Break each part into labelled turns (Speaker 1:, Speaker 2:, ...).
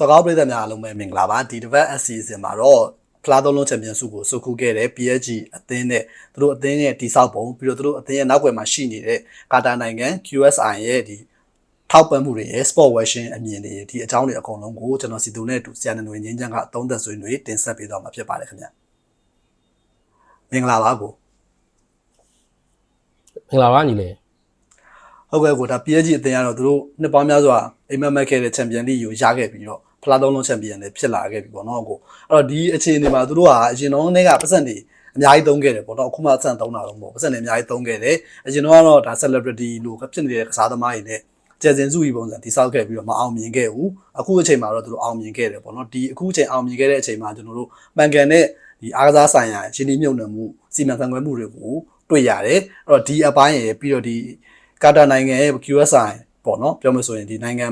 Speaker 1: စကားပြည်သက်များအားလုံးပဲမင်္ဂလာပါဒီတစ်ပတ်အစီအစဉ်မှာတော့ဖလားသုံးလုံးချန်ပီယံဆုကိုစုခုခဲ့တဲ့ PSG အသင်းနဲ့သူတို့အသင်းရဲ့တိစောက်ပုံပြီးတော့သူတို့အသင်းရဲ့နောက်ွယ်မှာရှိနေတဲ့ကာတာနိုင်ငံ QSI ရဲ့ဒီထောက်ပံ့မှုတွေရဲ့ sport version အမြင်တွေဒီအကြောင်းတွေအကုန်လုံးကိုကျွန်တော်စီသူနဲ့အတူဆရာနွေငင်းချမ်းကအသုံးသက်ဆွေးနွေးတင်ဆက်ပေးသွားမှာဖြစ်ပါတယ်ခင်ဗျမင်္ဂလာပါကို
Speaker 2: မင်္ဂလာပါညီလေး
Speaker 1: ဟုတ်ကဲ့ကိုဒါ PSG အသင်းကတော့သူတို့နှစ်ပေါင်းများစွာအိမ်မက်မက်ခဲ့တဲ့ချန်ပီယံလိကိုရခဲ့ပြီးတော့ ဖလားသုံးလုံးချန်ပီယံလည်းဖြစ်လာခဲ့ပြီပေါ့နော်ကိုအဲ့တော့ဒီအခြေအနေမှာသူတို့ကအရင်တော့နေ့ကပတ်စံတွေအများကြီးသုံးခဲ့တယ်ပေါ့နော်အခုမှပတ်စံသုံးတာတော့မဟုတ်ပတ်စံတွေအများကြီးသုံးခဲ့တယ်အရင်တော့ကတော့ဒါ celebrity လို့ဖြစ်နေတဲ့ကစားသမားတွေနဲ့ကျယ်စင်စုကြီးပုံစံတိစောက်ခဲ့ပြီးတော့မအောင်မြင်ခဲ့ဘူးအခုအချိန်မှာတော့သူတို့အောင်မြင်ခဲ့တယ်ပေါ့နော်ဒီအခုအချိန်အောင်မြင်ခဲ့တဲ့အချိန်မှာကျွန်တော်တို့မှန်ကန်တဲ့ဒီအားကစားဆိုင်ရာရှင်းလင်းမြုံနယ်မှုစီမံခန့်ခွဲမှုတွေကိုတွေ့ရတယ်အဲ့တော့ဒီအပိုင်းရယ်ပြီးတော့ဒီကာတာနိုင်ငံရဲ့ QSI ပေါ့နော်ပြောမှဆိုရင်ဒီနိုင်ငံ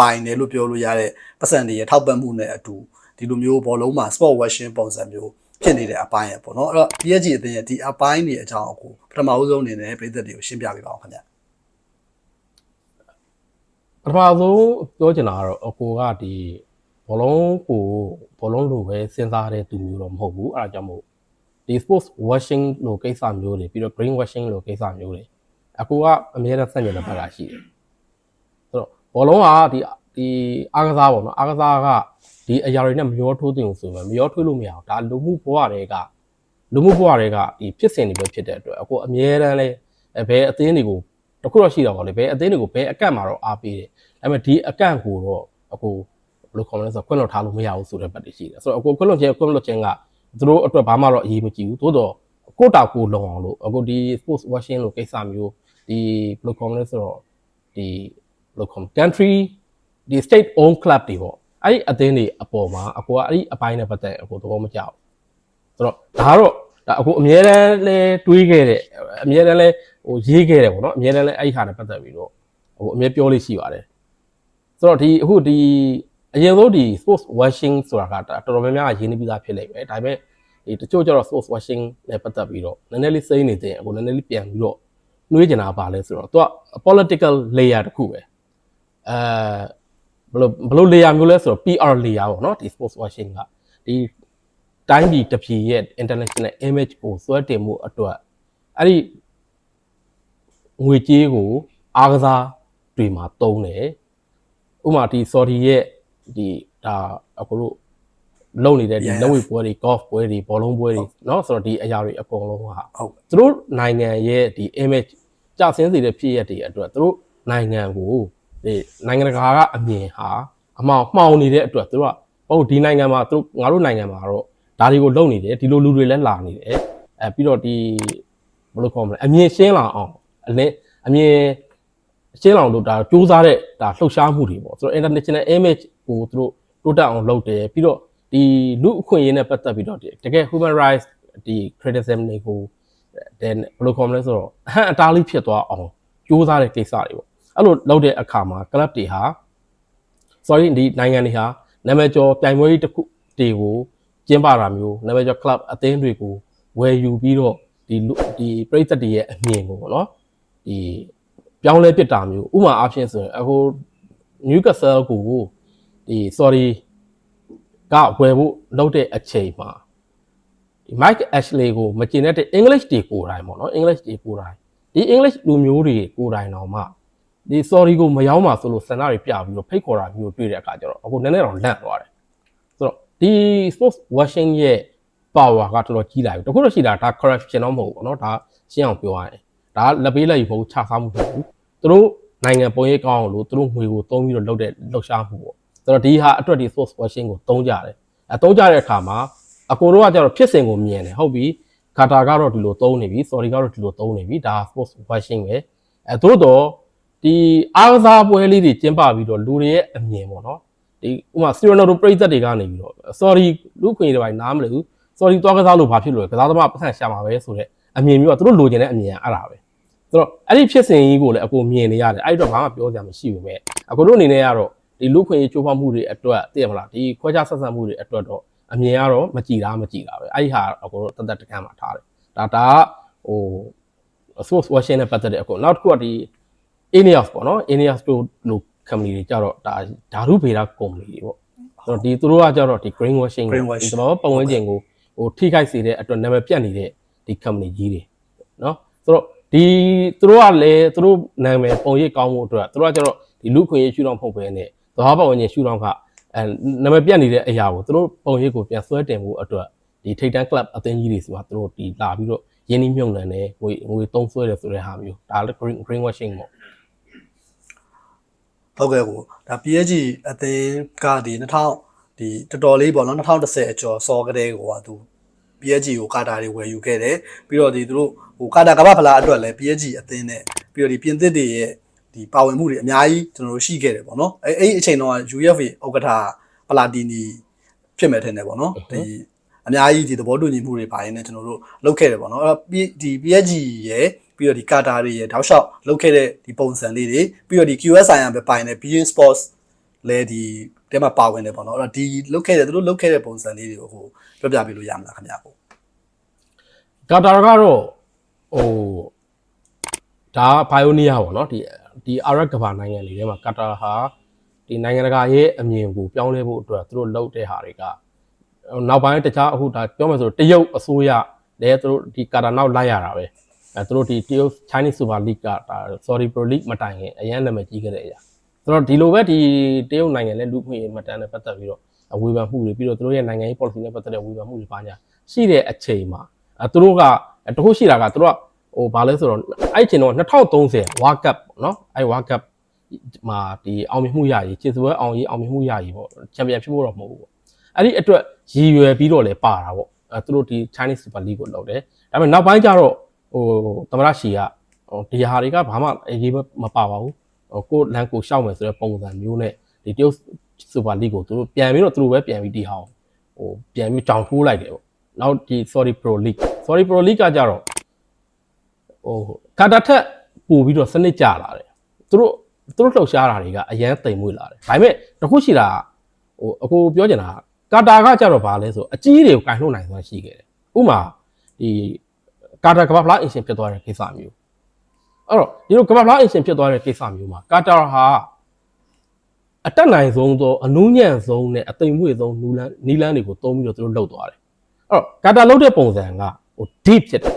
Speaker 1: ပိုင်တယ်လို့ပြောလို့ရတဲ့ပတ်စံတွေရထောက်ပံ့မှုနဲ့အတူဒီလိုမျိုးဘောလုံးမှာ sport washing ပုံစံမျိုးဖြစ်နေတဲ့အပိုင်းရပေါ့နော်အဲ့တော့ PSG အသင်းရဲ့ဒီအပိုင်းတွေအကြောင်းအကိုပထမဦးဆုံးအနေနဲ့ပြည်သက်တွေကိုရှင်းပြပေးပါအောင်ခင်ဗျ
Speaker 2: ပထမဆုံးပြောချင်တာကတော့အကိုကဒီဘောလုံးကိုဘောလုံးလိုပဲစဉ်းစားတဲ့သူမျိုးတော့မဟုတ်ဘူးအဲဒါကြောင့်မို့ဒီ sports washing လိုကိစ္စမျိုးတွေပြီးတော့ brain washing လိုကိစ္စမျိုးတွေအကိုကအများနဲ့ဆက်ညတဲ့ဘက်ကရှိတယ်ဆိုတော့ ဘောလုံးကဒီဒီအားကစားပေါ့နော်အားကစားကဒီအရာတွေနဲ့မရောထိုးတင်လို့ဆိုရင်မရောထွေးလို့မရအောင်ဒါလူမှုဘဝတွေကလူမှုဘဝတွေကဒီဖြစ်စဉ်တွေပဲဖြစ်တဲ့အတွက်အကိုအများတန်းလဲဘယ်အသင်းတွေကိုတခုတော့ရှိတော့ပါလေဘယ်အသင်းတွေကိုဘယ်အကန့်မှာတော့အားပေးတယ်ဒါပေမဲ့ဒီအကန့်ကိုတော့အကိုဘယ်လိုခေါ်မလဲဆိုတော့ခွင့်လွှတ်ထားလို့မရဘူးဆိုတဲ့ပတ်တွေရှိတယ်ဆိုတော့အကိုခွင့်လွှတ်ခြင်းခွင့်လွှတ်ခြင်းကသူတို့အတွက်ဘာမှတော့အရေးမကြီးဘူးသို့တော့ကိုတာကိုလုံအောင်လို့အခုဒီ sports washing လို့ကိစ္စမျိုးဒီဘယ်လိုခေါ်မလဲဆိုတော့ဒီဘယ် လိုခေါ် country ဒီ state owned club တွေပေါ့အဲ့ဒီအသင်းတွေအပေါ်မှာအကိုကအဲ့ဒီအပိုင်းနဲ့ပတ်သက်အကိုသဘောမကျဘူးဆိုတော့ဒါကတော့ဒါအခုအများတန်းလဲတွေးခဲ့တဲ့အများတန်းလဲဟိုရေးခဲ့တယ်ပေါ့နော်အများတန်းလဲအဲ့ဒီဟာနဲ့ပတ်သက်ပြီးတော့ဟိုအများပြောလို့ရှိပါတယ်ဆိုတော့ဒီအခုဒီအရင်ဆုံးဒီ sports washing ဆိုတာကတော်တော်များများကရင်းနှီးပြီးသားဖြစ်လိမ့်မယ်ဒါပေမဲ့ဒီတချို့ကျတော့ sports washing နဲ့ပတ်သက်ပြီးတော့နည်းနည်းလေးစိမ့်နေတဲ့အခုနည်းနည်းလေးပြန်ပြီးတော့နှွေးကျင်တာပါလဲဆိုတော့သူက political layer တစ်ခုပဲ အဲဘယ်လိုဘယ်လို layer မျိုးလဲဆိုတော့ PR layer ပေါ့နော်ဒီ sports washing ကဒီတိုင်းပြည်တစ်ပြည်ရဲ့ international image ကိုစွဲတင်မှုအတွက်အဲ့ဒီငွေကြေးကိုအားကစားတွေမှာတုံးတယ်ဥပမာဒီ Saudi ရဲ့ဒီဒါအခုလို့လုံနေတဲ့ဒီလက်ဝဲပွဲတွေ golf ပွဲတွေဘောလုံးပွဲတွေเนาะဆိုတော့ဒီအရာတွေအကုန်လုံးဟာ
Speaker 1: ဟုတ်
Speaker 2: သူတို့နိုင်ငံရဲ့ဒီ image ကျဆင်းစေတဲ့ဖြစ်ရက်တွေအတွက်သူတို့နိုင်ငံကို ဒီနိုင်ငံတကာကအမြင်ဟာအမှောင်မှောင်နေတဲ့အတွက်သူတို့ကဟုတ်ဒီနိုင်ငံမှာသူတို့ငါတို့နိုင်ငံမှာတော့ဒါတွေကိုလုပ်နေတယ်ဒီလိုလူတွေလည်းလာနေတယ်အဲပြီးတော့ဒီဘယ်လိုခေါ်မလဲအမြင်ရှင်းလာအောင်အလင်းအမြင်ရှင်းလောင်လို့ဒါစူးစမ်းတဲ့ဒါလှုပ်ရှားမှုတွေပေါ့ဆိုတော့ international image ကိုသူတို့တိုးတက်အောင်လုပ်တယ်ပြီးတော့ဒီလူအခွင့်အရေးနဲ့ပတ်သက်ပြီးတော့တကယ် human rights ဒီ criticism တွေကို then ဘယ်လိုခေါ်မလဲဆိုတော့အဟန့်အတားလေးဖြစ်သွားအောင်စူးစမ်းတဲ့ကိစ္စတွေပေါ့ အဲ့လိုလုပ်တဲ့အခါမှာ club တွေဟာ sorry ဒီနိုင်ငံတွေဟာနာမည်ကျော်ပြိုင်ပွဲကြီးတစ်ခုတွေကိုကျင်းပတာမျိုးနာမည်ကျော် club အသင်းတွေကိုဝယ်ယူပြီးတော့ဒီလူဒီပြိသက်တွေရဲ့အမြင်ကိုပေါ့နော်ဒီပြောင်းလဲပစ်တာမျိုးဥပမာအားဖြင့်ဆိုရင်အခု Newcastle ကိုဒီ sorry ကဝယ်ဖို့လုပ်တဲ့အချိန်မှာဒီဒီ Mike Ashley ကိုမကျင်တဲ့ English တွေကိုယ်တိုင်ပေါ့နော် English တွေကိုယ်တိုင်ဒီ English လူမျိုးတွေကိုယ်တိုင်တော့မှ ဒီ sorry ကိုမရောက်မှဆိုလို့စန္ဒတွေပြပြီးတော့ဖိတ်ခေါ်တာမျိုးတွေ့တဲ့အခါကျတော့အခုနည်းနည်းတော့လန့်သွားတယ်ဆိုတော့ဒီ sports washing ရဲ့ power ကတော်တော်ကြီးလာပြီတခုတော့ရှိတာဒါ corruption တော့မဟုတ်ဘူးပေါ့နော်ဒါရှင်းအောင်ပြောရရင်ဒါလက်ပေးလက်ယူမဟုတ်ဘူးခြားစားမှုမဟုတ်ဘူးသူတို့နိုင်ငံပုံရိပ်ကောင်းအောင်လို့သူတို့ငွေကိုသုံးပြီးတော့လုပ်တဲ့လှုပ်ရှားမှုပေါ့ဆိုတော့ဒီဟာအတွက်ဒီ sports washing ကိုသုံးကြတယ်အဲသုံးကြတဲ့အခါမှာအကိုတို့ကကျတော့ဖြစ်စဉ်ကိုမြင်တယ်ဟုတ်ပြီကာတာကတော့ဒီလိုသုံးနေပြီ sorry ကတော့ဒီလိုသုံးနေပြီဒါ sports washing ပဲအဲသို့တော့ ဒီအားကစားပွဲလေးတွေကျင်းပပြီးတော့လူတွေရဲ့အမြင်ပေါ့နော်ဒီဥပမာစီရိုနိုဒိုပရိသတ်တွေကနေပြီးတော့ sorry လူခွင့်တွေပိုင်းနားမလည်ဘူး sorry သွားကစားလို့ဘာဖြစ်လို့လဲကစားသမားပတ်သက်ရှာမှာပဲဆိုတော့အမြင်မျိုးကသူတို့လိုချင်တဲ့အမြင်ကအဲ့ဒါပဲဆိုတော့အဲ့ဒီဖြစ်စဉ်ကြီးကိုလည်းအကိုမြင်နေရတယ်အဲ့ဒီတော့ဘာမှပြောစရာမရှိဘူးမဲ့အကိုတို့အနေနဲ့ကတော့ဒီလူခွင့်ရေးချိုးဖောက်မှုတွေအတွက်သိရမလားဒီခွဲခြားဆက်ဆံမှုတွေအတွက်တော့အမြင်ကတော့မကြည်တာမကြည်တာပဲအဲ့ဒီဟာအကိုတို့တသက်တကမ်းမှာထားတယ်ဒါဒါကဟို source washing နဲ့ပတ်သက်တဲ့အကိုနောက်တစ်ခုကဒီ Ineos ပေါ့နော် Ineos တို့လို company တွေကြတော့ဒါဓာတုဗေဒကုမ္ပဏီတွေပေါ့ဆိုတော့ဒီသူတို့ကကြတော့ဒီ green washing ဒီကျွန်တော်ပတ်ဝန်းကျင်ကိုဟိုထိခိုက်စေတဲ့အတွက်နာမည်ပြတ်နေတဲ့ဒီ company ကြီးတွေနော်ဆိုတော့ဒီသူတို့ကလည်းသူတို့နာမည်ပုံရိပ်ကောင်းမှုအတွက်သူတို့ကကြတော့ဒီလူခွင့်ရေးရှုထောင့်ဖုတ်ပဲနဲ့သဘာဝပတ်ဝန်းကျင်ရှုထောင့်ကအဲနာမည်ပြတ်နေတဲ့အရာကိုသူတို့ပုံရိပ်ကိုပြန်ဆွဲတင်မှုအတွက်ဒီထိတ်တန်း club အသင်းကြီးတွေဆိုတာသူတို့ဒီလာပြီးတော့ရင်းနှီးမြှုပ်နှံတယ်ငွေငွေသုံးဆွဲတယ်ဆိုတဲ့ဟာမျိုးဒါလည်း green green washing ပေါ့
Speaker 1: ဟုတ်ကဲ့ကိုဒါ PSG အသင်းကဒီ2000ဒီတော်တော်လေးပေါ့နော်2010အကျော်စောကတဲ့ကိုကသူ PSG ကိုကာတာတွေဝယ်ယူခဲ့တယ်ပြီးတော့ဒီသူတို့ဟိုကာတာကမ္ဘာဖလားအတွက်လည်း PSG အသင်းနဲ့ပြီးတော့ဒီပြင်သစ်တွေရဲ့ဒီပါဝင်မှုတွေအများကြီးကျွန်တော်တို့ရှိခဲ့တယ်ပေါ့နော်အဲအဲ့ဒီအချိန်တော့ UEFA ဥက္ကဋ္ဌပလာတီနီဖြစ်မဲ့ထင်တယ်ပေါ့နော်ဒီအများကြီးဒီသဘောတူညီမှုတွေပါရင်လည်းကျွန်တော်တို့လုပ်ခဲ့တယ်ပေါ့နော်အဲ့တော့ဒီ PSG ရဲ့ ပြီးတော့ဒီကာတာတွေရဲ့တောက်လျှောက်လုပ်ခဲ့တဲ့ဒီပုံစံလေးတွေပြီးတော့ဒီ QSI ရပဲပိုင်တဲ့ Bein Sports လဲဒီတဲမှာပါဝင်တယ်ပေါ့နော်အဲ့တော့ဒီလုတ်ခဲ့တဲ့သူတို့လုတ်ခဲ့တဲ့ပုံစံလေးတွေကိုဟိုပြောပြပေးလို့ရမလားခင်ဗျာကို
Speaker 2: ကာတာကတော့ဟိုဒါဘိုင်ယိုနီးယားပေါ့နော်ဒီဒီအာရက်ကဘာနိုင်ငံလေးထဲမှာကာတာဟာဒီနိုင်ငံတကာရဲ့အမြင်ကိုပြောင်းလဲဖို့အတွက်သူတို့လုပ်တဲ့ဟာတွေကနောက်ပိုင်းတခြားအခုဒါပြောမှဆိုတရုတ်အစိုးရလည်းသူတို့ဒီကာတာနောက်လိုက်ရတာပဲ အဲသူတို့ဒီတရုတ် Chinese Super League ကဒါ Saudi Pro League မတိုင်ခင်အရန်နာမည်ကြီးခဲ့တဲ့အရာဆိုတော့ဒီလိုပဲဒီတရုတ်နိုင်ငံလည်းလူ့ခွင့်ရေးမှတ်တမ်းနဲ့ပတ်သက်ပြီးတော့ဝေဖန်မှုတွေပြီးတော့သူတို့ရဲ့နိုင်ငံရေး policy နဲ့ပတ်သက်တဲ့ဝေဖန်မှုတွေပါညာရှိတဲ့အချိန်မှာအဲသူတို့ကတခုရှိတာကသူတို့ကဟိုဘာလဲဆိုတော့အဲ့ချိန်တော့2030 World Cup ပေါ့နော်အဲ့ World Cup မှာဒီအောင်မြင်မှုရည်ခြေစွဲအောင်ရေးအောင်မြင်မှုရည်ပေါ့ချန်ပီယံဖြစ်ဖို့တော့မဟုတ်ဘူးပေါ့အဲ့ဒီအတွက်ရည်ရွယ်ပြီးတော့လည်းပါတာပေါ့အဲသူတို့ဒီ Chinese Super League ကိုလုပ်တယ်ဒါပေမဲ့နောက်ပိုင်းကျတော့ ဟိုသမရရှီကဟိုဒီဟာတွေကဘာမှအရေးမပါပါဘူးဟိုကိုလန်ကိုရှောက်မယ်ဆိုတဲ့ပုံစံမျိုးနဲ့ဒီတရုတ် Super League ကိုသူတို့ပြန်ပြီးတော့သူတို့ပဲပြန်ပြီးတီဟောင်းဟိုပြန်ပြီးကြောင်ထိုးလိုက်တယ်ပေါ့နောက်ဒီ Sorry Pro League Sorry Pro League ကကြတော့ဟိုကာတာထက်ပို့ပြီးတော့စနစ်ကြလာတယ်သူတို့သူတို့လှုပ်ရှားတာတွေကအရန်တိမ်မွေ့လာတယ်ဒါပေမဲ့တခုရှိတာဟိုအကိုပြောချင်တာကာတာကကြတော့ဗာလဲဆိုအကြီးတွေကိုကင်ထုတ်နိုင်စွမ်းရှိခဲ့တယ်ဥမာဒီ ကာတာကမ္ဘာဖလားအင်ရှင်ဖြစ်သွားတဲ့ကိစ္စမျိုးအဲ့တော့ဒီလိုကမ္ဘာဖလားအင်ရှင်ဖြစ်သွားတဲ့ကိစ္စမျိုးမှာကာတာဟာအတက်နိုင်ဆုံးသောအနုညံ့ဆုံးနဲ့အသိမ်မွေ့ဆုံးနူလန်းနီလန်းတွေကိုသုံးပြီးတော့သူတို့လှုပ်သွားတယ်အဲ့တော့ကာတာလှုပ်တဲ့ပုံစံကဟို deep ဖြစ်တယ်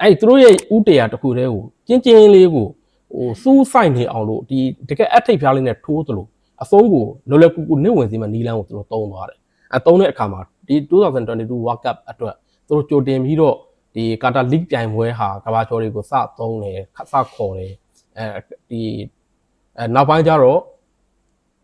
Speaker 2: အဲ့သူတို့ရဲ့ဥတရာတစ်ခုတည်းကိုကျင်းကျင်းလေးကိုဟိုစူးဆိုင်နေအောင်လို့ဒီတကယ်အထိပ်ဖျားလေးနဲ့ထိုးသလိုအဆုံးကိုလောလောကူကူနေဝင်စီမှာနီလန်းကိုသူတို့သုံးသွားတယ်အဲသုံးတဲ့အခါမှာဒီ2022 World Cup အတွက်သူတို့ကြိုတင်ပြီးတော့ ဒီကာတာ League ပြိုင်ပွဲဟာကဘာကျော်တွေကိုစသုံးတယ်စခေါ်တယ်အဲဒီအဲနောက်ပိုင်းကျတော့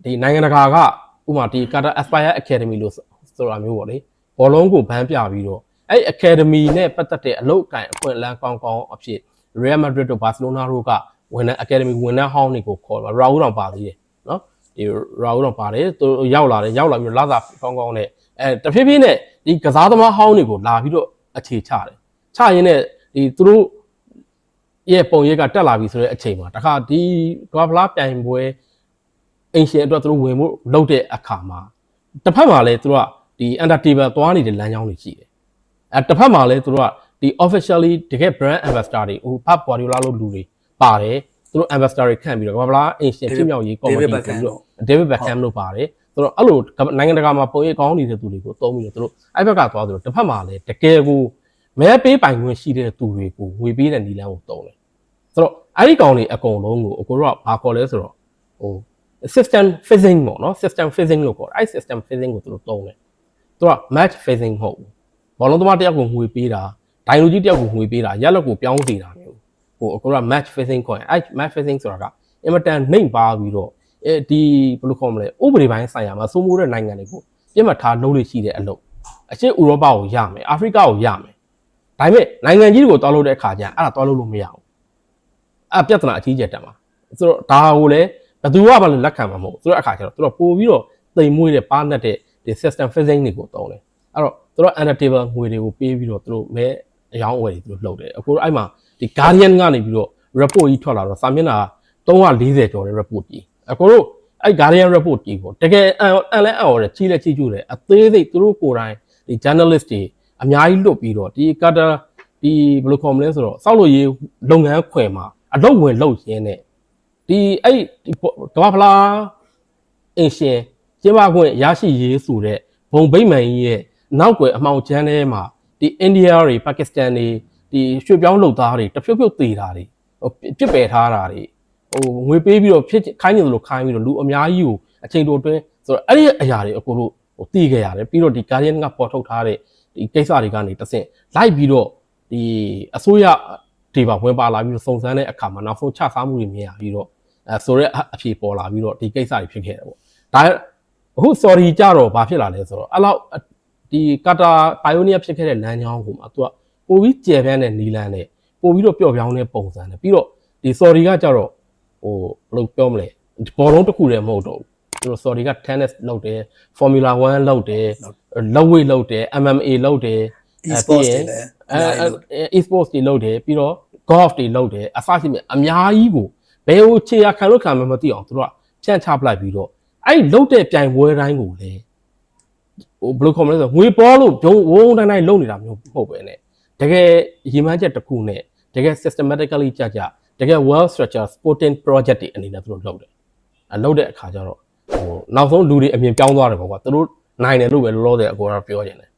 Speaker 2: ဒီနိုင်ငံတကာကဥပမာဒီကာတာ Aspire Academy လို့ဆိုတာမျိုးပေါ့လေဘောလုံးကိုဘန်းပြပြီးတော့အဲ့ Academy နဲ့ပတ်သက်တဲ့အလုပ်အကင်အခွင့်အလမ်းကောင်းကောင်းအဖြစ် Real Madrid တို့ Barcelona တို့ကဝန်ထမ်း Academy ဝန်ထမ်းဟောင်းတွေကိုခေါ်တော့ Raul တောင်ပါသေးတယ်နော်ဒီ Raul တောင်ပါတယ်သူရောက်လာတယ်ရောက်လာပြီးတော့လာစာကောင်းကောင်းနဲ့အဲတဖြည်းဖြည်းနဲ့ဒီကစားသမားဟောင်းတွေကိုလာပြီးတော့အခြေချတယ် ချရင်းနဲ့ဒီသူတို့ရဲ့ပုံရိပ်ကတက်လာပြီဆိုတဲ့အချိန်မှာတခါဒီကဘာဖလားပြိုင်ပွဲအင်ရှင်အတွက်သူတို့ဝင်ဖို့လုပ်တဲ့အခါမှာတစ်ဖက်မှာလည်းသူတို့ကဒီ under table သွားနေတဲ့လမ်းကြောင်းတွေရှိတယ်အဲတစ်ဖက်မှာလည်းသူတို့ကဒီ officially တကယ် brand ambassador တွေဟို Pep Guardiola လို့လူတွေပါတယ်သူတို့ ambassador တွေခန့်ပြီးတော့ကမ္ဘာလားအင်ရှင်ဖြစ်မြောက်ရေးကော်မတီဆိုပြီးတော့ David Beckham လို့ပါတယ်ဆိုတော့အဲ့လိုနိုင်ငံတကာမှာပုံရိပ်ကောင်းနေတဲ့သူတွေကိုသုံးပြီးတော့သူတို့အဲ့ဘက်ကသွားတယ်တစ်ဖက်မှာလည်းတကယ်ကို မဲပေးပိုင်ခွင့်ရှိတဲ့သူတွေကိုငွေပေးတဲ့နီလန်းကိုသုံးတယ်ဆိုတော့အဲ့ဒီကောင်တွေအကုန်လုံးကိုအကိုတို့ကဘာခေါ်လဲဆိုတော့ဟို system phishing ပေါ့နော် system phishing လို့ခေါ်တယ်အဲ့ system phishing ကိုသူတို့သုံးတယ်သူက match phishing မဟုတ်ဘူးဘောလုံးသမားတစ်ယောက်ကိုငွေပေးတာဒိုင်လူကြီးတစ်ယောက်ကိုငွေပေးတာရက်လက်ကိုပြောင်းစီတာမျိုးဟိုအကိုတို့က match phishing ခေါ်ရင်အဲ့ match phishing ဆိုတာကအင်မတန်နှိမ်ပါပြီးတော့အဲဒီဘယ်လိုခေါ်မလဲဥပဒေပိုင်းဆိုင်ရာမှာစိုးမိုးတဲ့နိုင်ငံတွေကိုပြစ်မှတ်ထားလုပ်လို့ရှိတဲ့အလုပ်အရှေ့ဥရောပကိုရမယ်အာဖရိကကိုရမယ် ဒါပေမဲ့နိုင်ငံကြီးတွေကိုတွားလို့တဲ့အခါကျရင်အဲ့ဒါတွားလို့လို့မရဘူးအဲ့ပြဿနာအကြီးကျယ်တက်မှာဆိုတော့ဒါကိုလည်းဘယ်သူကမှလည်းလက်ခံမှာမဟုတ်ဘူးဆိုတော့အခါကျတော့သူတို့ပို့ပြီးတော့တိမ်မွေးတဲ့ပါနဲ့တဲ့ဒီ system phishing တွေကိုတုံးတယ်အဲ့တော့သူတို့ annotative ငွေတွေကိုပေးပြီးတော့သူတို့မဲအယောင်းအဝယ်တွေသူတို့လှုပ်တယ်အခုအဲ့မှာဒီ guardian ကနေပြီးတော့ report ကြီးထွက်လာတော့စာမျက်နှာ340ကျော်တဲ့ report ကြီးအခုတို့အဲ့ guardian report ကြီးကိုတကယ်အန်အန်လဲအံ့ဩတယ်ကြီးလက်ကြီးကျူတယ်အသေးစိတ်သူတို့ကိုယ်တိုင်ဒီ journalist တွေ အများကြီးလွတ်ပြီးတော့ဒီ Qatar ဒီဘယ်လိုခေါ်မလဲဆိုတော့စောက်လို့ရေးလုပ်ငန်းခွင်မှာအလုပ်ဝင်လုပ်ရင်းနဲ့ဒီအဲ့ဒီကမ္ဘာဖလားအင်ရှင်ကျင်းပခွင့်ရရှိရေးဆိုတဲ့ဘုံဗိမ့်မှန်ကြီးရဲ့နောက်ွယ်အမှောင်ချမ်းထဲမှာဒီအိန္ဒိယတွေပါကစ္စတန်တွေဒီရွှေ့ပြောင်းလုပ်သားတွေတဖြုတ်ဖြုတ်သေးတာတွေဟိုပြစ်ပယ်ထားတာတွေဟိုငွေပေးပြီးတော့ဖြစ်ခိုင်းနေသလိုခိုင်းပြီးတော့လူအများကြီးကိုအချိန်တိုအတွင်းဆိုတော့အဲ့ဒီအရာတွေအကုန်လုံးဟိုတည်ခဲ့ရတယ်ပြီးတော့ဒီ Guardian ကပေါ်ထုတ်ထားတဲ့ ဒီကိစ္စတွေကနေတဆင့်လိုက်ပြီးတော့ဒီအစိုးရတွေပါဝင်ပါလာပြီးတော့စုံစမ်းတဲ့အခါမှာနောက်ဆုံးချစားမှုတွေမြင်ရပြီးတော့အဲဆိုတော့အဖြေပေါ်လာပြီးတော့ဒီကိစ္စတွေဖြစ်ခဲ့တယ်ပေါ့ဒါအခု sorry ကြတော့ဘာဖြစ်လာလဲဆိုတော့အဲ့လောက်ဒီကာတာပိုင်ယိုနီယာဖြစ်ခဲ့တဲ့လမ်းကြောင်းကိုမှသူကပိုပြီးကျယ်ပြန့်တဲ့နီလန်းနဲ့ပိုပြီးတော့ပျော့ပြောင်းတဲ့ပုံစံနဲ့ပြီးတော့ဒီ sorry ကကြတော့ဟိုဘယ်လိုပြောမလဲဘောလုံးတစ်ခုတည်းမဟုတ်တော့ဘူး သူတို့ sorry က tennis လုပ်တယ် formula 1လုပ်တယ်လက်ဝိတ်လုပ်တယ် MMA လုပ်တယ်
Speaker 1: e-sports တွေလည်းအ
Speaker 2: အဲ
Speaker 1: များကြီးလို့
Speaker 2: အဲ e-sports တွေလုပ်တယ်ပြီးတော့ golf တွေလုပ်တယ်အစရှိမြအများကြီးကိုဘယ်ဟိုခြေရခံလို့ခံမှမသိအောင်သူတို့ကဖြန့်ချပလိုက်ပြီးတော့အဲ့ဒီလုပ်တဲ့ပြိုင်ပွဲတိုင်းကိုလေဟိုဘယ်လိုခေါ်မလဲဆိုငွေပေါ်လို့ဘုံဝုန်းတိုင်းတိုင်းလုပ်နေတာမျိုးမဟုတ်ပဲねတကယ်ရည်မှန်းချက်တစ်ခုနဲ့တကယ် systematically ကြကြတကယ် well structured sporting project တွေအနေနဲ့သူတို့လုပ်တယ်အလုပ်တဲ့အခါကျတော့ ဟိုနောက်ဆုံးလူတွေအမြင်ပြောင်းသွားတယ်ပေါ့ကွာသူတို့နိုင်တယ်လို့ပဲလောလောဆယ်အကောတော့ပြောနေတယ်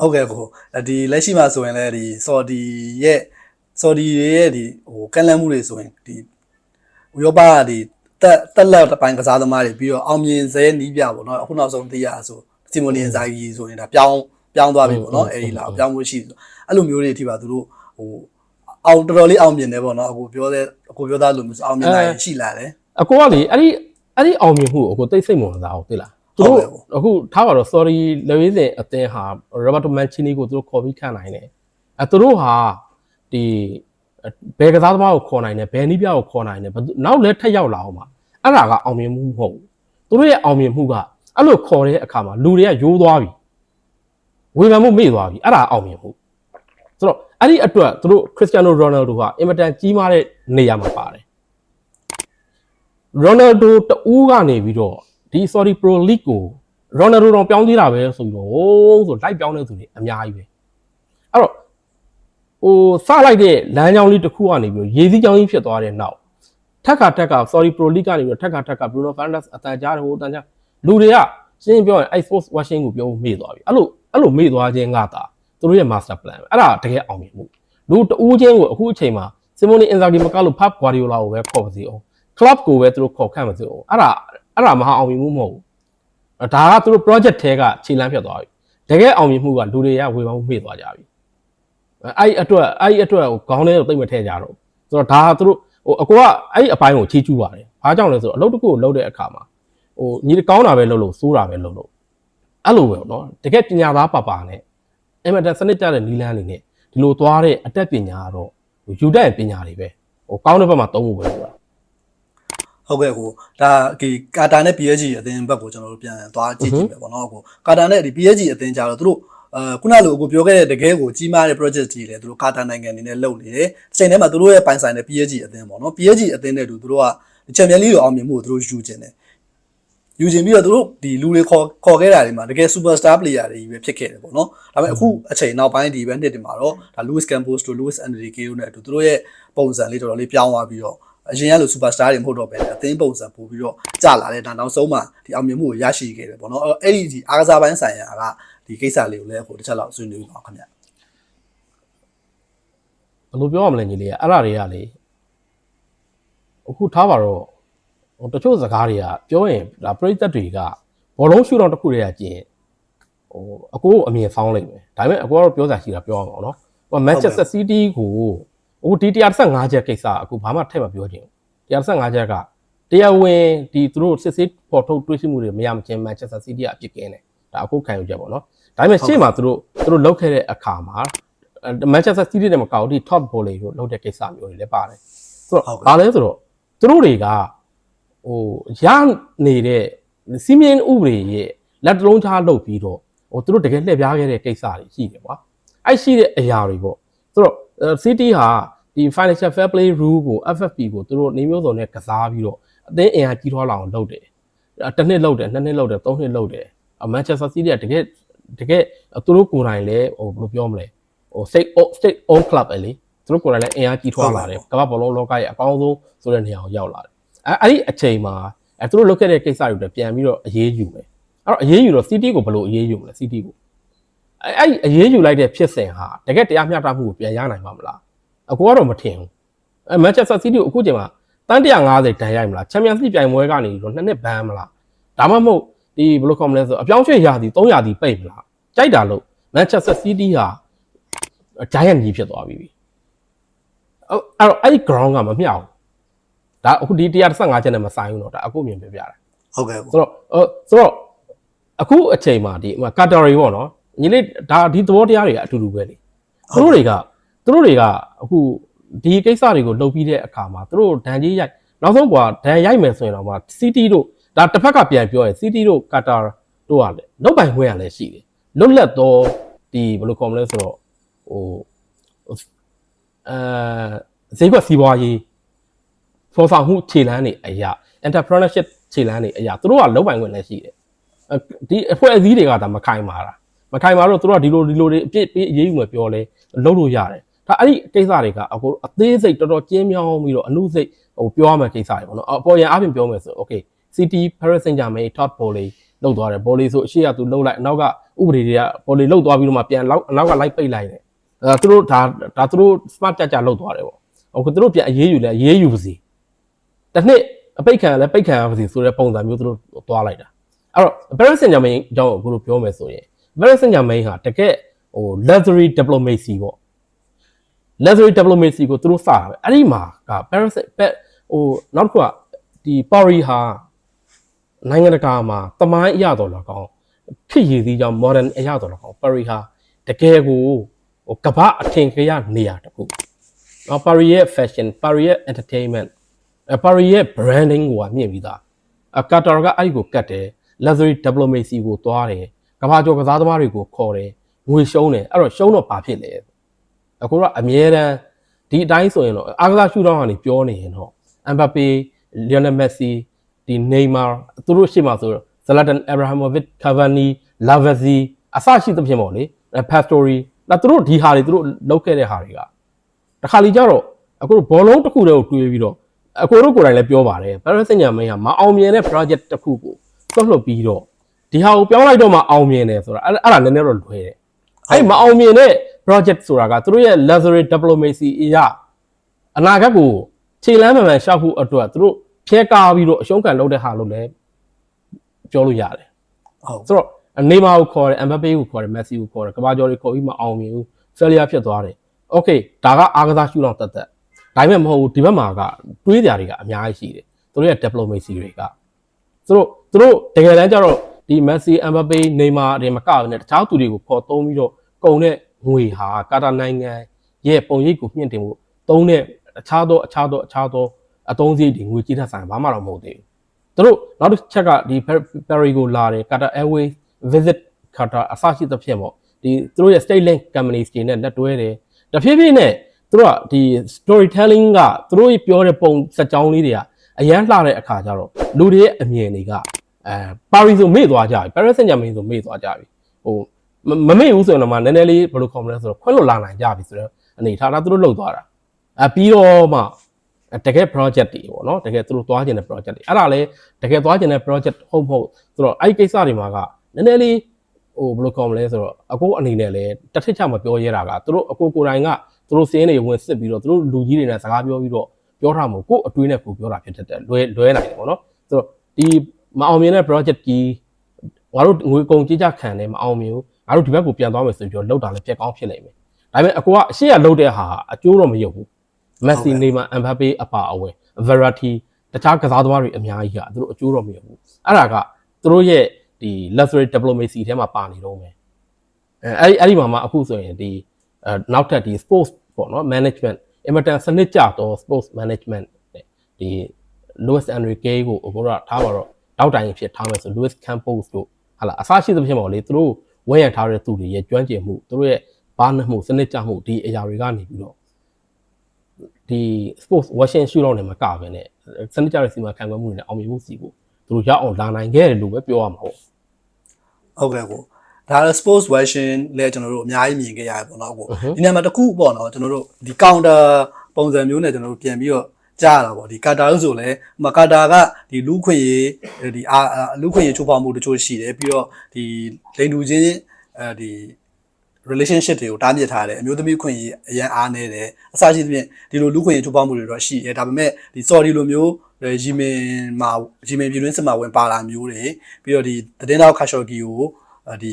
Speaker 1: ဟုတ်ကဲ့ကိုဒီလက်ရှိမှာဆိုရင်လည်းဒီ Saudi ရဲ့ Saudi ရဲ့ဒီဟိုကန့်လန့်မှုတွေဆိုရင်ဒီဥရောပကဒီတက်တက်လက်ပိုင်းကစားသမားတွေပြီးတော့အောင်မြင်စေနီးပြပေါ့နော်အခုနောက်ဆုံးသိရဆိုစီမိုနီအန်ဇာဂီဆိုရင်ဒါပြောင်းပြောင်းသွားပြီပေါ့နော်အဲဒီလာပြောင်းမှုရှိဆိုအဲ့လိုမျိုးတွေအထိပါသူတို့ဟိုအောင်တော်တော်လေးအောင်မြင်တယ်ပေါ့နော်အခုပြောတဲ့အခုပြောသားလို့မျိုးအောင်မြင်နိုင်ရှိလာတယ်
Speaker 2: အကိုကလေအဲ့ဒီ အဲ့ဒီအောင်မြင်မှုကိုအကိုသိစိတ်ဝင်စားအောင်သိလားသူ
Speaker 1: ဟုတ်
Speaker 2: တို့
Speaker 1: ကဲ့ပေါ့
Speaker 2: အခုထားပါတော့ sorry လေဝင်းစင်အသင်းဟာ Roberto Mancini ကိုသူတို့ခေါ်ပြီးခန့်နိုင်တယ်အဲသူတို့ဟာဒီဘယ်ကစားသမားကိုခေါ်နိုင်တယ်ဘယ်နည်းပြကိုခေါ်နိုင်တယ်ဘယ်သူနောက်လည်းထက်ရောက်လာအောင်ပါအဲ့ဒါကအောင်မြင်မှုမဟုတ်ဘူးသူတို့ရဲ့အောင်မြင်မှုကအဲ့လိုခေါ်တဲ့အခါမှာလူတွေကယိုးသွားပြီဝေဖန်မှုမေ့သွားပြီအဲ့ဒါအောင်မြင်မှုဆိုတော့အဲ့ဒီအတွက်သူတို့ခရစ္စတီယာနိုရိုနယ်ဒိုဟာအင်မတန်ကြီးမားတဲ့နေရာမှာပါတယ် ရိုနယ်ဒိုတူးကနေပြီးတော့ဒီ sorry pro league ကိုရိုနယ်ဒိုတော့ပြောင်းသေးတာပဲဆိုပြီးတော့ဟိုးဆိုလိုက်ပြောင်းတဲ့သူတွေအများကြီးပဲအဲ့တော့ဟိုစလိုက်တဲ့လမ်းကြောင်းလေးတစ်ခုကနေပြီးတော့ရေစီးကြောင်းကြီးဖြစ်သွားတဲ့နောက်ထက်ကထက်က sorry pro league ကနေပြီးတော့ထက်ကထက်က Bruno Fernandes အတန်ကြားတယ်ဟိုအတန်ကြားလူတွေကရှင်းပြောရင် i sports washing ကိုပြောမေ့သွားပြီအဲ့လိုအဲ့လိုမေ့သွားခြင်းကသာသူတို့ရဲ့ master plan ပဲအဲ့ဒါတကယ်အောင်မြင်မှုလူတူးချင်းကိုအခုအချိန်မှာ Simone Inzaghi မကလို့ Pep Guardiola ကိုပဲခေါ်ပါစေအောင် club ကိုပဲသူတို့ခေါ်ခန့်မစို့အဲ့ဒါအဲ့ဒါမဟာအောင်မြင်မှုမဟုတ်ဘူးအဲ့ဒါကသူတို့ project ထဲကခြေလမ်းဖြတ်သွားပြီတကယ်အောင်မြင်မှုကလူတွေကဝေဖန်မှုမေ့သွားကြပြီအဲ့အဲ့အတွက်အဲ့ဒီအတွက်ကိုခေါင်းထဲကိုသိမ့်မထဲကြတော့ဆိုတော့ဒါကသူတို့ဟိုအကောကအဲ့ဒီအပိုင်းကိုချီးကျူးပါတယ်ဘာကြောင့်လဲဆိုတော့အလုပ်တစ်ခုကိုလုပ်တဲ့အခါမှာဟိုညီကောင်းတာပဲလုပ်လို့စိုးတာပဲလုပ်လို့အဲ့လိုပဲเนาะတကယ်ပညာသားပါပါနဲ့အင်မတန်စနစ်ကျတဲ့နီလန်းအနေနဲ့ဒီလိုသွားတဲ့အတက်ပညာကတော့ဟိုယူတတ်တဲ့ပညာတွေပဲဟိုကောင်းတဲ့ဘက်မှာသုံးဖို့ပဲဆိုတာ
Speaker 1: ဟုတ်ကဲ့ကိုဒါဒီကာတာနဲ့ PSG အသင်းဘက်ကိုကျွန်တော်တို့ပြန်သွားကြည့်ကြည့်မယ်ပေါ့နော်ကိုကာတာနဲ့ဒီ PSG အသင်းကြတော့သူတို့အဲခုနလိုကိုပြောခဲ့တဲ့တကယ်ကိုကြီးမားတဲ့ project ကြီးလေသူတို့ကာတာနိုင်ငံအနေနဲ့လုပ်နေတယ်။ချိန်ထဲမှာသူတို့ရဲ့ပိုင်ဆိုင်တဲ့ PSG အသင်းပေါ့နော်။ PSG အသင်းနဲ့တူသူတို့ကချန်ပီယံလိကိုအောင်မြင်မှုကိုသူတို့ယူကျင်တယ်။ယူကျင်ပြီးတော့သူတို့ဒီလူတွေခေါ်ခေါ်ခဲ့တာတွေမှာတကယ် superstar player တွေကြီးပဲဖြစ်ခဲ့တယ်ပေါ့နော်။ဒါပေမဲ့အခုအချိန်နောက်ပိုင်းဒီဘက်နှစ်တင်မှာတော့ဒါ Luis Campos တို့ Luis Enrique တို့နဲ့အတူသူတို့ရဲ့ပုံစံလေးတော်တော်လေးပြောင်းသွားပြီးတော့ အရင်ကလို superstar တွေမဟုတ်တော့ဘဲအသင်းပုံစံပို့ပြီးတော့ကြာလာတဲ့ဒါနောက်ဆုံးမှဒီအောင်မြင်မှုကိုရရှိခဲ့တယ်ပေါ့နော်အဲ့ဒီဒီအားကစားပိုင်းဆိုင်ရာကဒီကိစ္စလေးကိုလည်းဟိုတစ်ချက်လောက်ဆွေးနွေးပါအောင်ခင်ဗျ
Speaker 2: ဘယ်လိုပြောရမလဲညီလေးအဲ့ဒါတွေကလေအခုထားပါတော့ဟိုတချို့စကားတွေကပြောရင်ဒါပရိသတ်တွေကဘောလုံးရှူတော့တစ်ခုတည်းကကျင်ဟိုအကိုအမြင်ဆောင်လိုက်မယ်ဒါပေမဲ့အကိုကတော့ပြောစရာရှိတာပြောအောင်နော်ဟို Manchester City ကို ဟိုဒီ135ချက်ကိစ္စအခုဘာမှထည့်မပြောချင်ဘူး135ချက်ကတရားဝင်ဒီသူတို့စစ်စစ်ပေါ်ထုတ်တွေးရှိမှုတွေမရမချင်း Manchester City ကအပြစ်ကင်းတယ်ဒါအခုခံယူချက်ပေါ့နော်ဒါပေမဲ့ရှေ့မှာသူတို့သူတို့လောက်ခဲ့တဲ့အခါမှာမန်ချက်စတာစီးတီးနဲ့မကောက်ဒီ top volley ကိုလုပ်တဲ့ကိစ္စမျိုးတွေလည်းပါတယ်ဆိုတော့ဘာလဲဆိုတော့သူတို့တွေကဟိုရနေတဲ့စီမင်းဥပဒေရဲ့လက်တလုံးချလုပ်ပြီးတော့ဟိုသူတို့တကယ်လှည့်ပြားခဲ့တဲ့ကိစ္စတွေရှိတယ်ကွာအဲ့ရှိတဲ့အရာတွေပေါ့ဆိုတော့ city ဟာ ဒီ financial fair play rule ကို FFP ကိုသူတို့နေမျိုးစုံနဲ့ကစားပြီးတော့အသင်းအင်အားကြီးထွားလာအောင်လုပ်တယ်တစ်နှစ်လုပ်တယ်နှစ်နှစ်လုပ်တယ်သုံးနှစ်လုပ်တယ်မန်ချက်စတာစီးတီးကတကယ်တကယ်သူတို့ကိုယ်တိုင်လည်းဟိုဘယ်လိုပြောမလဲဟို state state own club ပဲလေသူတို့ကိုယ်တိုင်လည်းအင်အားကြီးထွားလာတယ်ကမ္ဘာဘောလုံးလောကရဲ့အကောင်းဆုံးဆိုတဲ့နေရာကိုရောက်လာတယ်အဲအဲ့ဒီအချိန်မှာအဲသူတို့လုပ်ခဲ့တဲ့ကိစ္စတွေပြန်ပြီးတော့အရေးယူမယ်အဲ့တော့အရေးယူတော့ city ကိုဘယ်လိုအရေးယူမလဲ city ကိုအဲအဲ့အရေးယူလိုက်တဲ့ဖြစ်စဉ်ဟာတကယ်တရားမျှတမှုကိုပြန်ရနိုင်မှာမလား အကူကတော့မထင်ဘူးအဲ Manchester City ကိုအခုချိန်မှာတန်း150တန်ရိုက်မလား Champions League ပြိုင်ပွဲကနေတော့နှစ်နှစ်ဘန်းမလားဒါမှမဟုတ်ဒီဘယ်လိုခေါ်မလဲဆိုအပြောင်းရွှေ့ရာသီ3ရာသီပိတ်မလားကြိုက်တာလို့ Manchester City ဟာ giant ကြီးဖြစ်သွားပြီအဲ့အဲ့တော့အဲ့ဒီ ground ကမမျှဘူးဒါအခုဒီ135ချက်နဲ့မဆိုင်ဘူးတော့ဒါအခုမြင်ပြပြတာ
Speaker 1: ဟုတ်ကဲ့
Speaker 2: ဆိုတော့အဲဆိုတော့အခုအချိန်မှာဒီကာတာရီပေါ့နော်ညီလေးဒါဒီသဘောတရားတွေကအတူတူပဲလေသူတို့တွေက သူတို့တွေကအခုဒီကိစ္စတွေကိုလုပ်ပြီးတဲ့အခါမှာသူတို့ဒဏ်ကြီးရိုက်နောက်ဆုံးကွာဒဏ်ရိုက်မယ်ဆိုရင်တော့မှ city တို့ဒါတစ်ဖက်ကပြန်ပြောရင် city တို့ကာတာတို့ကလည်းလောက်ပိုင်ခွင့်ရလည်းရှိတယ်လွတ်လပ်တော့ဒီဘယ်လိုခေါ်မလဲဆိုတော့ဟိုအဲဈေးကွက်စီးပွားရေးဖော်ဆောင်မှုခြေလှမ်းတွေအရာ entrepreneurship ခြေလှမ်းတွေအရာသူတို့ကလုံးပိုင်ခွင့်လည်းရှိတယ်ဒီအဖွဲ့အစည်းတွေကဒါမခိုင်ပါလားမခိုင်ပါတော့သူတို့ကဒီလိုဒီလိုတွေအပြစ်ပေးအရေးယူမယ်ပြောလဲလုပ်လို့ရတယ် ဒါအဲ့ဒီကိစ္စတွေကအခုအသေးစိတ်တော်တော်ကျင်းမြောင်းပြီးတော့အမှုစိတ်ဟိုပြောရမယ့်ကိစ္စတွေပေါ့နော်အပေါ်ရန်အပြင်ပြောမယ်ဆို okay city paris saint germain top volley လောက်သွားတယ် volley ဆိုအရှိရသူလောက်လိုက်အနောက်ကဥပဒေတွေက volley လောက်သွားပြီးတော့မှပြန်လောက်အနောက်ကလိုက်ပိတ်လိုက်တယ်အဲသူတို့ဒါဒါသူတို့ smart ကြကြလောက်သွားတယ်ပေါ့အခုသူတို့ပြန်အရေးယူလဲအရေးယူပါစီတစ်နှစ်အပိတ်ခံလည်းပိတ်ခံရပါစီဆိုတဲ့ပုံစံမျိုးသူတို့သွားလိုက်တာအဲ့တော့ paris saint germain အကြောင်းကိုအခုလိုပြောမယ်ဆိုရင် paris saint germain ဟာတကယ်ဟို luxury diplomacy ပေါ့ luxury diplomacy ကိုသူတို့စတာပဲအဲ့ဒီမှာက Paris ဟိုနောက်တစ်ခုကဒီ Paris ဟာနိုင်ငံတကာမှာတမိုင်းအရတော်လောက်ကောင်းဖြစ်ရည်သီးကြောင့် modern အရတော်လောက်ကောင်း Paris ဟာတကယ်ကိုဟိုကမ္ဘာအထင်ကြီးရနေရာတစ်ခုနော် Paris ရဲ့ fashion Paris ရဲ့ entertainment Paris ရဲ့ branding ကိုကမြင့်ပြီးသားအကာတာကအဲ့ဒီကိုကတ်တယ် luxury diplomacy ကိုသွားတယ်ကမ္ဘာကျော်ကစားသမားတွေကိုခေါ်တယ်ငွေရှုံးတယ်အဲ့တော့ရှုံးတော့ဘာဖြစ်လဲ အခုတော့အမြဲတမ်းဒီအတိုင်းဆိုရင်တော့အားကစားရှုထောင့်ကနေပြောနေရင်တော့အမ်ဘပေလီယိုနယ်မက်ဆီဒီနေမာသူတို့ရှိမှဆိုဇလတ်တန်အဗရာဟမိုဗစ်ကာဗာနီလာဗဇီအစရှိသဖြင့်ပေါ့လေဖက်စတိုရီဒါသူတို့ဒီဟာတွေသူတို့လောက်ခဲ့တဲ့ဟာတွေကတခါလီကြတော့အခုဘောလုံးတစ်ခုတည်းကိုတွေးပြီးတော့အကိုတို့ကိုယ်တိုင်လည်းပြောပါတယ်ပရက်စညာမင်းကမအောင်မြင်တဲ့ project တစ်ခုကိုသွတ်လွတ်ပြီးတော့ဒီဟာကိုပြောင်းလိုက်တော့မှအောင်မြင်တယ်ဆိုတာအဲ့အဲ့ဒါနည်းနည်းတော့လွယ်တယ်အဲ့မအောင်မြင်တဲ့ project ဆိုတာကသူတို့ရဲ့ luxury diplomacy အရာအနာဂတ်ကိုခြေလမ်းမှန်မှန်ရှောက်ဖို့အတွက်သူတို့ဖျက်ကားပြီးတော့အရှုံးခံလုပ်တဲ့ဟာလို့လည်းပြောလို့ရတယ်
Speaker 1: ဟုတ်
Speaker 2: ဆိုတော့နေမာကိုခေါ်တယ်အမ်ဘပေကိုခေါ်တယ်မက်ဆီကိုခေါ်တယ်ကဘာကျော်တွေခေါ်ပြီးမအောင်မြင်ဘူး failure ဖြစ်သွားတယ် okay ဒါကအားကစားရှုတော့တတ်တတ်ဒါပေမဲ့မဟုတ်ဘူးဒီဘက်မှာကတွေးကြတွေကအများကြီးရှိတယ်သူတို့ရဲ့ diplomacy တွေကသူတို့သူတို့တကယ်တမ်းကျတော့ဒီမက်ဆီအမ်ဘပေနေမာတွေမကဘူးနဲ့တခြားသူတွေကိုခေါ်သုံးပြီးတော့ကုန်တဲ့ ငွေဟာကာတာနိုင်ငံရဲ့ပုံရိပ်ကိုမြင့်တင်ဖို့သုံးတဲ့အခြားသောအခြားသောအခြားသောအသုံးစရိတ်တွေငွေကြီးထက်ဆိုင်ဘာမှတော့မဟုတ်သေးဘူး။သူတို့နောက်တစ်ချက်ကဒီ Perry ကိုလာတယ် Qatar Airways Visit Qatar အစရှိသဖြင့်ပေါ့ဒီသူတို့ရဲ့ State Link Companies တွေနဲ့လက်တွဲတယ်။တဖြည်းဖြည်းနဲ့သူတို့ကဒီ storytelling ကသူတို့ပြောတဲ့ပုံစက်ကြောင်းလေးတွေကအရန်လှတဲ့အခါကျတော့လူတွေရဲ့အမြင်တွေကအဲပါရီဆိုမေ့သွားကြပြီ Paris Saint-Germain ဆိုမေ့သွားကြပြီဟို မမေ့ဘူးဆိုရင်တော့မှနည်းနည်းလေးဘယ်လိုခေါ်မလဲဆိုတော့ခွင့်လွတ်လာနိုင်ကြပြီဆိုတော့အနေထားဒါသူတို့လှုပ်သွားတာအဲပြီးတော့မှအဲတကယ် project တွေပေါ့နော်တကယ်သူတို့သွားခြင်းတဲ့ project တွေအဲ့ဒါလည်းတကယ်သွားခြင်းတဲ့ project ဟုတ်မဟုတ်ဆိုတော့အဲ့ဒီကိစ္စတွေမှာကနည်းနည်းလေးဟိုဘယ်လိုကောမလဲဆိုတော့အကိုအနေနဲ့လည်းတစ်ထစ်ချမပြောရတာကသူတို့အကိုကိုယ်တိုင်ကသူတို့စင်းတွေဝင်စစ်ပြီးတော့သူတို့လူကြီးတွေနဲ့စကားပြောပြီးတော့ပြောထားမှာကိုယ်အတွေးနဲ့ကိုယ်ပြောတာဖြစ်တတ်တယ်လွဲလွဲနိုင်တယ်ပေါ့နော်ဆိုတော့ဒီမအောင်မြင်တဲ့ project ကြီးငါတို့ငွေကုန်ကြေးကြခံတယ်မအောင်မြင်ဘူး ငါတို့ဒီဘက်ကိုပြန်သွားမယ်ဆိုပြီးတော့လောက်တာလည်းပြက်ကောင်းဖြစ်နိုင်မယ်ဒါပေမဲ့အကိုကအရှိရလောက်တဲ့ဟာအကျိုးတော့မရုပ်ဘူးမက်ဆီနေမှာအမ်ဘပ်ပေအပါအဝင် variety တခြားကစားသမားတွေအများကြီးကသူတို့အကျိုးတော့မရဘူးအဲ့ဒါကသူတို့ရဲ့ဒီ luxury diplomacy ထဲမှာပါနေတော့မယ်အဲအဲ့ဒီအဲ့ဒီမှာမှအခုဆိုရင်ဒီအဲနောက်ထပ်ဒီ sports ပေါ့နော် management အမတန်စနစ်ကျတော့ sports management နဲ့ဒီ Louis Enrique ကိုအခုတော့ထားပါတော့တောက်တိုင်ဖြစ်ထားမယ်ဆို Louis Campos တို့ဟာလာအစားရှိသဖြင့်ပေါ့လေသူတို့ ဝဲရထားတဲ့သူတွေရဲ့ကျွမ်းကျင်မှုသူတို့ရဲ့ဘာနှမှုစနစ်ကျမှုဒီအရာတွေကနေပြီးတော့ဒီ sports washing ရှုတော့နေမှာကပဲနဲ့စနစ်ကြတဲ့စီမံခန့်ခွဲမှုတွေနဲ့အောင်မြင်မှုစီကိုသူတို့ရောက်အောင်လာနိုင်ခဲ့တယ်လို့ပဲပြောရမှာပေါ့
Speaker 1: ဟုတ်ကဲ့ကိုဒါလည်း sports version လဲကျွန်တော်တို့အများကြီးမြင်ခဲ့ရတယ်ပေါ့နော်ကိုဒီနေရာမှာတစ်ခုပေါ့နော်ကျွန်တော်တို့ဒီ counter ပုံစံမျိုးနဲ့ကျွန်တော်တို့ပြန်ပြီးတော့ ကြားရတာပေါ့ဒီကာတာလို့ဆိုလဲမကာတာကဒီလူခွင့်ရေးဒီအာလူခွင့်ရေးချိုးဖောက်မှုတချို့ရှိတယ်ပြီးတော့ဒီလိန်တူချင်းအဲဒီ relationship တွေကိုတားမြစ်ထားတယ်အမျိုးသမီးခွင့်ရေးအရန်အားနေတယ်အစရှိသဖြင့်ဒီလိုလူခွင့်ရေးချိုးဖောက်မှုတွေတော့ရှိတယ်ဒါပေမဲ့ဒီ sorry လိုမျိုးရီမင်မှာရီမင်ပြည်တွင်းစစ်မှာဝင်ပါလာမျိုးတွေပြီးတော့ဒီသတင်းတောက်ခါရှော်ကီကိုဒီ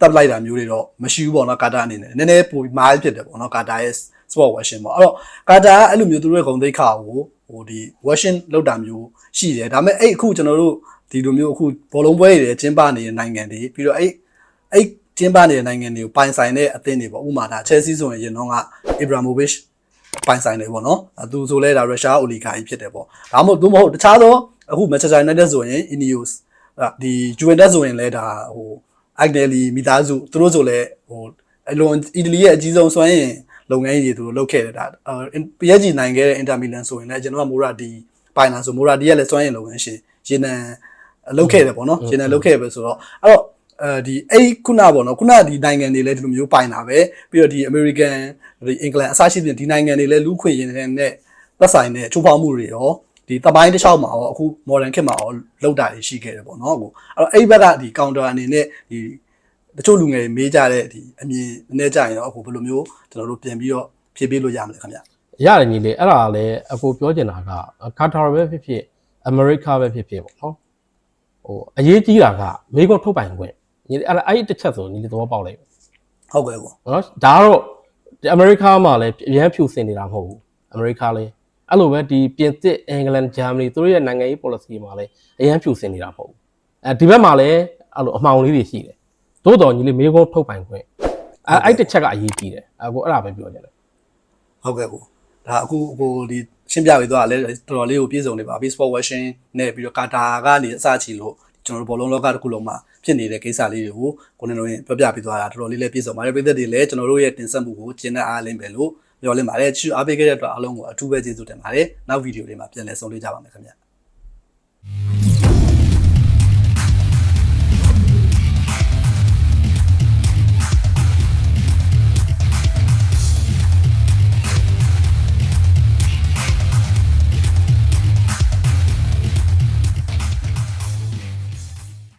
Speaker 1: တပ်လိုက်တာမျိုးတွေတော့မရှိဘူးပေါ့နော်ကာတာအနေနဲ့နည်းနည်းပိုမားဖြစ်တယ်ပေါ့နော်ကာတာရဲ့ sport version ပေါ့အဲ့တော့ကာတာကအဲ့လိုမျိုးသူတို့ရဲ့ဂုံသိက္ခာကိုဟိုဒီ version လောက်တာမျိုးရှိတယ်ဒါပေမဲ့အဲ့အခုကျွန်တော်တို့ဒီလိုမျိုးအခုဘောလုံးပွဲတွေကျင်းပနေတဲ့နိုင်ငံတွေပြီးတော့အဲ့အဲ့ကျင်းပနေတဲ့နိုင်ငံတွေကိုပိုင်ဆိုင်တဲ့အသင်းတွေပေါ့ဥပမာဒါ Chelsea ဆိုရင်ရင်တော့က Ibrahimovic ပိုင်ဆိုင်တယ်ပေါ့နော်အဲသူဆိုလဲဒါရုရှားအိုလီဂါကြီးဖြစ်တယ်ပေါ့ဒါမှမဟုတ်သူမဟုတ်တခြားသောအခု Manchester United ဆိုရင် Ineos ဒီ Juventus ဆိုရင်လဲဒါဟို Agnelli မိသားစုသူတို့ဆိုလဲဟိုအလွန်အီတလီရဲ့အကြီးဆုံးစွမ်းရင်လုပ်ငန်းကြီးတွေသူတို့လုပ်ခဲ့တယ်ဒါ PSG နိုင်ခဲ့တဲ့ Inter Milan ဆိုရင်လည်းကျွန်တော်ကမိုရာဒီပိုင်လာဆိုမိုရာဒီရဲ့လည်းစွမ်းရင်လုပ်ငန်းရှင်ရေနံလုပ်ခဲ့တယ်ပေါ့နော်ရေနံလုပ်ခဲ့ပဲဆိုတော့အဲ့တော့အဲဒီအဲ့ခုနပေါ့နော်ခုနဒီနိုင်ငံတွေလည်းဒီလိုမျိုးပိုင်တာပဲပြီးတော့ဒီ American ဒီ England အစရှိတဲ့ဒီနိုင်ငံတွေလည်းလူခွင့်ရင်နဲ့သက်ဆိုင်တဲ့ချိုးဖောက်မှုတွေရော ဒီတပိုင်းတစ်လျှောက်မှာရောအခု modern ခေတ်မှာရောလောက်တာတွေရှိခဲ့တယ်ပေါ့နော်အခုအဲ့တော့အဲ့ဘက်ကဒီ counter အနေနဲ့ဒီတချို့လူငယ်တွေမေးကြတဲ့ဒီအမြင်နည်းကြရင်တော့အခုဘယ်လိုမျိုးကျွန်တော်တို့ပြန်ပြီးတော့ဖြည့်ပေးလို့ရမလဲခင်ဗျ
Speaker 2: ရတယ်ညီလေးအဲ့ဒါလည်းအကိုပြောချင်တာကကာတာပဲဖြစ်ဖြစ်အမေရိကပဲဖြစ်ဖြစ်ပေါ့နော်ဟိုအရေးကြီးတာကမိကုန်းထုတ်ပိုင်ခွင့်ညီလေးအဲ့ဒါအဲ့ဒီတစ်ချက်ဆိုညီလေးသဘောပေါက်လိုက်
Speaker 1: ဟုတ်ကဲ့ကော
Speaker 2: နော်ဒါကတော့ဒီအမေရိကမှာလည်းအရန်ဖြူစင်နေတာမဟုတ်ဘူးအမေရိကလည်း အဲ့လိုပဲဒီပြင်သစ်အင်္ဂလန်ဂျာမနီသူတို့ရဲ့နိုင်ငံရေး policy မှာလည်းအရန်ဖြူစင်နေတာမဟုတ်ဘူးအဲဒီဘက်မှာလည်းအဲ့လိုအမှောင်လေးတွေရှိတယ်သို့တော်ညီလေးမေကုန်းထုတ်ပိုင်ခွင့်အဲ့အဲ့တစ်ချက်ကအရေးကြီးတယ်အခုအဲ့ဒါပဲပြောချင်တယ်
Speaker 1: ဟုတ်ကဲ့ကိုဒါအခုကိုဒီရှင်းပြပေးသွားတာလဲတော်တော်လေးကိုပြည့်စုံနေပါပြီ sport version နဲ့ပြီးတော့ကာတာကနေအစချီလို့ကျွန်တော်တို့ဘောလုံးလောကတစ်ခုလုံးမှာဖြစ်နေတဲ့ကိစ္စလေးတွေကိုကိုနေတို့ရင်ပြောပြပေးသွားတာတော်တော်လေးလည်းပြည့်စုံပါတယ်ပြည်သက်တွေလည်းကျွန်တော်တို့ရဲ့တင်ဆက်မှုကိုကျင်းတဲ့အားလင်းပဲလို့ ပြောလင်းပါတယ်ချစ်အားပေးခဲ့တဲ့အတွက်အားလုံးကိုအထူးပဲကျေးဇူးတင်ပါတယ်နောက်ဗီဒီယိုတွေမှာပြန်လည်ဆုံတွေ့ကြပါမယ်ခင်ဗျ